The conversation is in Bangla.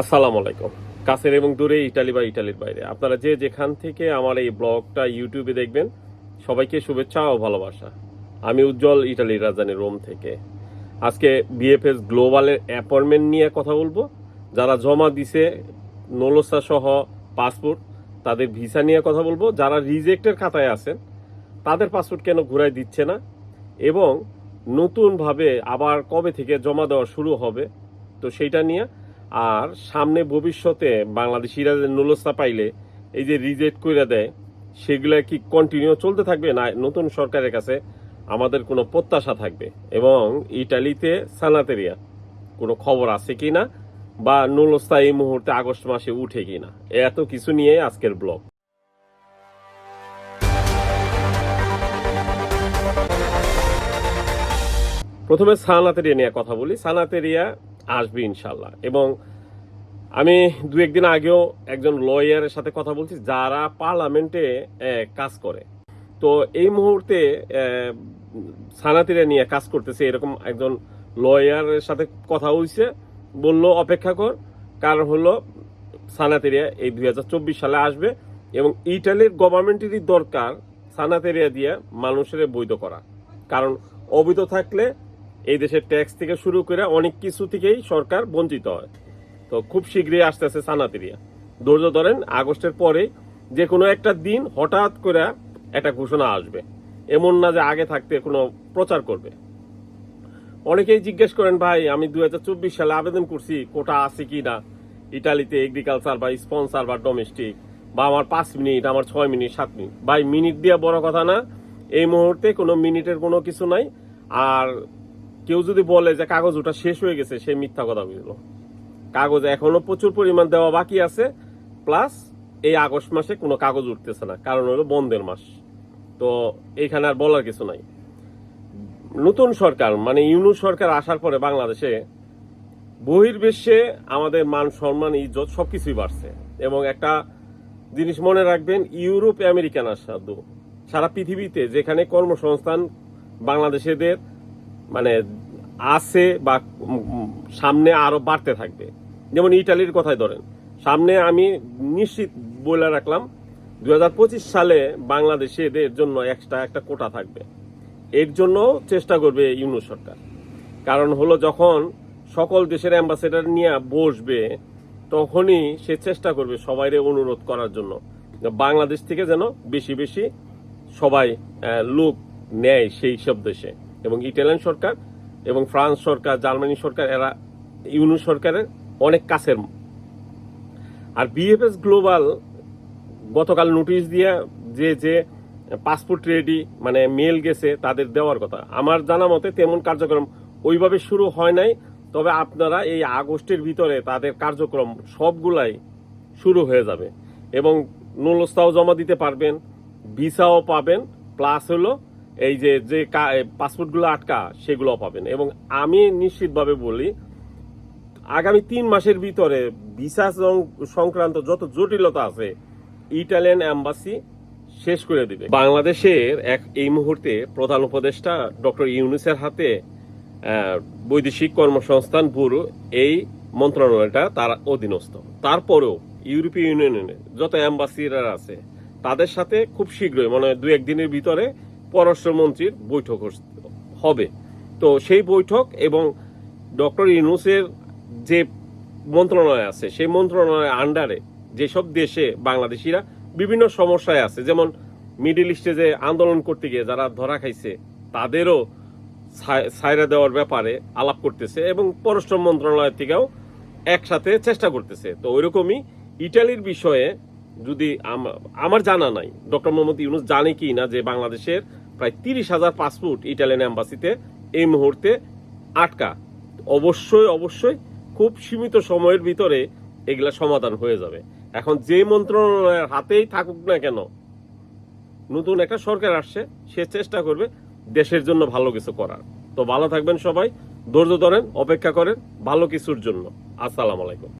আসসালামু আলাইকুম। কাছের এবং দূরে ইটালি বা ইটালির বাইরে। আপনারা যে যেখান থেকে আমার এই ব্লগটা ইউটিউবে দেখবেন, সবাইকে শুভেচ্ছা ও ভালোবাসা। আমি উজ্জ্বল ইটালির রাজধানী রোম থেকে। আজকে বিএফএস গ্লোবালের অ্যাপয়েন্টমেন্ট নিয়ে কথা বলব। যারা জমা দিছে নলসা সহ পাসপোর্ট, তাদের ভিসা নিয়ে কথা বলব। যারা রিজেক্টের খাতায় আছেন, তাদের পাসপোর্ট কেন ঘুরাই দিচ্ছে না? এবং নতুনভাবে আবার কবে থেকে জমা দেওয়া শুরু হবে, তো সেইটা নিয়ে আর সামনে ভবিষ্যতে বাংলাদেশিরা যে নুলস্তা পাইলে, এই যে রিজেক্ট করে দেয়, সেগুলো কি কন্টিনিউ চলতে থাকবে না নতুন সরকারের কাছে? আমাদের কোনো প্রত্যাশা থাকবে। এবং ইটালিতে সানাতেরিয়া, কোনো খবর আছে কি না বা নুলস্তা এই মুহূর্তে আগস্ট মাসে উঠে কি না এত কিছু নিয়ে আজকের ব্লগ। প্রথমে সানাতেরিয়া নিয়ে কথা বলি। সানাতেরিয়া আসবে ইনশাল্লাহ এবং আমি দু একদিন আগেও একজন লয়ারের সাথে কথা বলছি যারা পার্লামেন্টে কাজ করে। তো এই মুহূর্তে আহ, সানাতেরিয়া নিয়ে কাজ করতেছে এরকম একজন লয়ারের সাথে কথা হয়েছে বলল অপেক্ষা কর। কারণ হলো সানাতেরিয়া এই দুই হাজার চব্বিশ সালে আসবে এবং ইটালির গভর্নমেন্টেরই দরকার সানাতেরিয়া দিয়ে মানুষের বৈধ করা। কারণ অবৈধ থাকলে এই দেশের ট্যাক্স থেকে শুরু করে অনেক কিছু থেকেই সরকার বঞ্চিত হয়। তো খুব শীঘ্রই আসতেছে সানাতেরিয়া। ধৈর্য ধরেন, আগস্টের পরে যে কোনো একটা দিন হঠাৎ করে একটা ঘোষণা আসবে। এমন না যে আগে থাকতে কোনো প্রচার করবে। অনেকেই জিজ্ঞেস করেন, ভাই, আমি দু হাজার চব্বিশ সালে আবেদন করছি, কোটা আছে কি না? ইটালিতে এগ্রিকালচার বা স্পন্সার বা ডোমেস্টিক বা আমার পাঁচ মিনিট, আমার ছয় মিনিট, সাত মিনিট। ভাই, মিনিট দিয়ে বড় কথা না, এই মুহূর্তে কোনো মিনিটের কোনো কিছু নাই। আর কেউ যদি বলে যে কাগজ ওটা শেষ হয়ে গেছে, সে মিথ্যা কথা বুঝলো কাগজ এখনও প্রচুর পরিমাণ দেওয়া বাকি আছে প্লাস এই আগস্ট মাসে কোনো কাগজ উঠতেছে না, কারণ হলো বন্ধের মাস। তো এইখানে আর বলার কিছু নাই। নতুন সরকার মানে ইউনু সরকার আসার পরে বাংলাদেশে বহির্বিশ্বে আমাদের মান, সম্মান, ইজ্জত সবকিছুই বাড়ছে। এবং একটা জিনিস মনে রাখবেন, ইউরোপ আমেরিকান আসাদু, সারা পৃথিবীতে যেখানে কর্মসংস্থান বাংলাদেশিদের মানে আছে বা সামনে আরও বাড়তে থাকবে। যেমন ইটালির কথাই ধরেন, সামনে আমি নিশ্চিত বলে রাখলাম দু হাজার পঁচিশ সালে বাংলাদেশে এদের জন্য এক্সট্রা একটা কোটা থাকবে। এর জন্য চেষ্টা করবে ইউনু সরকার। কারণ হলো যখন সকল দেশের অ্যাম্বাসেডার নিয়ে বসবে, তখনই সে চেষ্টা করবে সবাইরে অনুরোধ করার জন্য। বাংলাদেশ থেকে যেন বেশি বেশি সবাই লোক নেয় সেই সব দেশে। এবং ইটালিয়ান সরকার এবং ফ্রান্স সরকার, জার্মানি সরকার, এরা ইউনু সরকারের অনেক কাছের। আর বিএফএস গ্লোবাল গতকাল নোটিশ দিয়ে যে যে পাসপোর্ট রেডি মানে মেল গেছে তাদের দেওয়ার কথা। আমার জানা মতে তেমন কার্যক্রম ওইভাবে শুরু হয় নাই, তবে আপনারা এই আগস্টের ভিতরে তাদের কার্যক্রম সবগুলাই শুরু হয়ে যাবে। এবং নুলস্তাও জমা দিতে পারবেন, ভিসাও পাবেন, প্লাস হলো এই যে যে পাসপোর্টগুলো আটকা, সেগুলোও পাবেন। এবং আমি নিশ্চিতভাবে বলি, আগামী তিন মাসের ভিতরে ভিসা সংক্রান্ত যত জটিলতা আছে ইটালিয়ান অ্যাম্বাসি শেষ করে দিবে। বাংলাদেশের এক, এই মুহূর্তে প্রধান উপদেষ্টা ডক্টর ইউনুসের হাতে বৈদেশিক কর্মসংস্থান ব্যুরো এই মন্ত্রণালয়টা তার অধীনস্থ। তারপরেও ইউরোপীয় ইউনিয়নের যত অ্যাম্বাসিরা আছে, তাদের সাথে খুব শীঘ্রই মানে দু একদিনের ভিতরে পররাষ্ট্রমন্ত্রীর বৈঠক হবে। তো সেই বৈঠক এবং ডক্টর ইউনুসের যে মন্ত্রণালয় আছে, সেই মন্ত্রণালয়ের আন্ডারে যেসব দেশে বাংলাদেশিরা বিভিন্ন সমস্যায় আছে, যেমন মিডিল ইস্টে যে আন্দোলন করতে গিয়ে যারা ধরা খাইছে, তাদেরও ছাইরা দেওয়ার ব্যাপারে আলাপ করতেছে এবং পররাষ্ট্র মন্ত্রণালয় থেকেও একসাথে চেষ্টা করতেছে। তো ওইরকমই ইটালির বিষয়ে যদি আমার জানা নাই, ডক্টর মোহাম্মদ ইউনুস জানে কি না যে বাংলাদেশের প্রায় তিরিশ হাজার পাসপোর্ট ইটালিয়ান অ্যাম্বাসিতে এই মুহূর্তে আটকা। অবশ্যই অবশ্যই খুব সীমিত সময়ের ভিতরে এগুলা সমাধান হয়ে যাবে। এখন যে মন্ত্রণালয়ের হাতেই থাকুক না কেন, নতুন একটা সরকার আসছে, সে চেষ্টা করবে দেশের জন্য ভালো কিছু করার। তো ভালো থাকবেন সবাই, ধৈর্য ধরেন, অপেক্ষা করেন ভালো কিছুর জন্য। আসসালামু আলাইকুম।